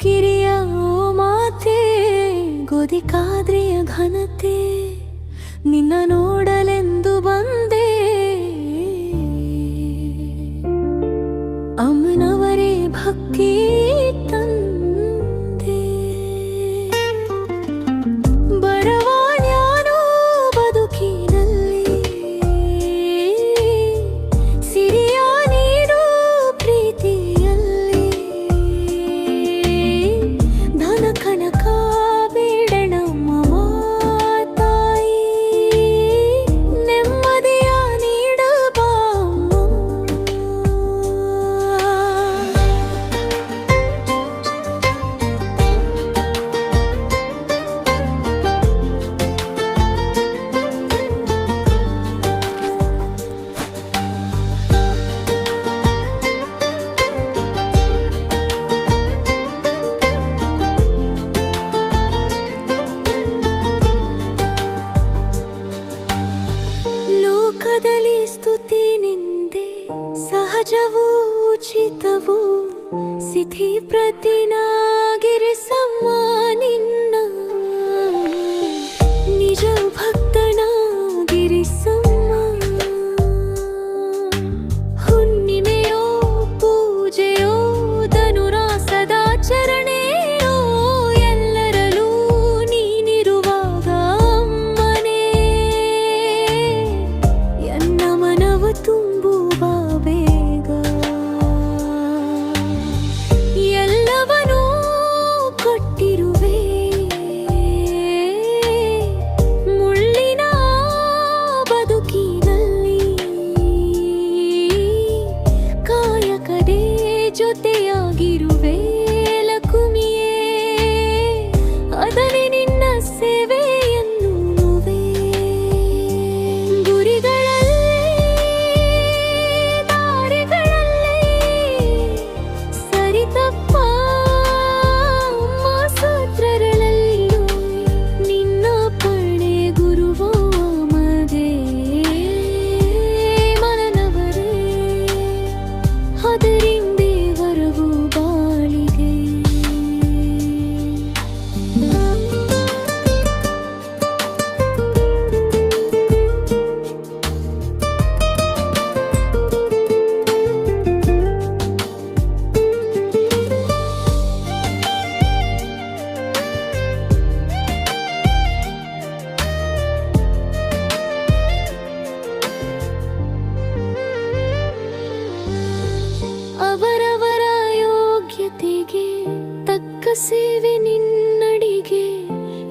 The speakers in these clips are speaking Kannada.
ಕಿರಿಯ ಓ ಮಾತೆ ಗೋದಿ ಕಾದ್ರಿಯ ಘನತೆ ನಿನ್ನ ನೋಡಲೆಂದು ಬಂದೆ. ಅಮ್ಮನವರೇ ಭಕ್ತಿ ಕದಲಿ ಸ್ತುತಿ ನಿಂದೆ ಸಹಜವೂ ಉಚಿತವೂ ಸಿಧಿ ಪ್ರತಿನಾಗಿರಿಸ ಕಡೆ ಜೊತೆಯಾಗಿರು.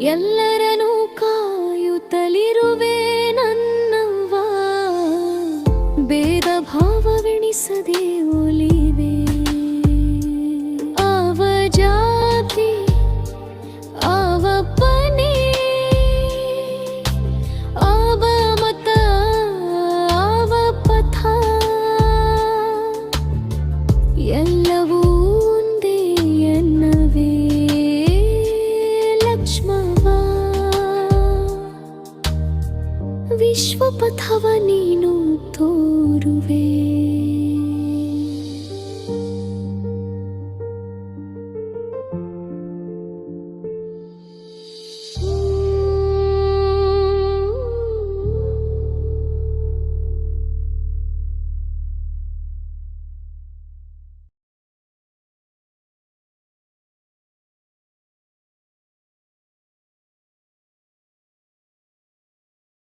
ಎಲ್ಲರನ್ನೂ ಕಾಯುತ್ತಲಿರುವೆ ನನ್ನವ್ವ. ಬೇದ ಭಾವವೆಣಿಸದೆ ವಿಶ್ವಪಥವ ನೀನು ತೋರುವೆ.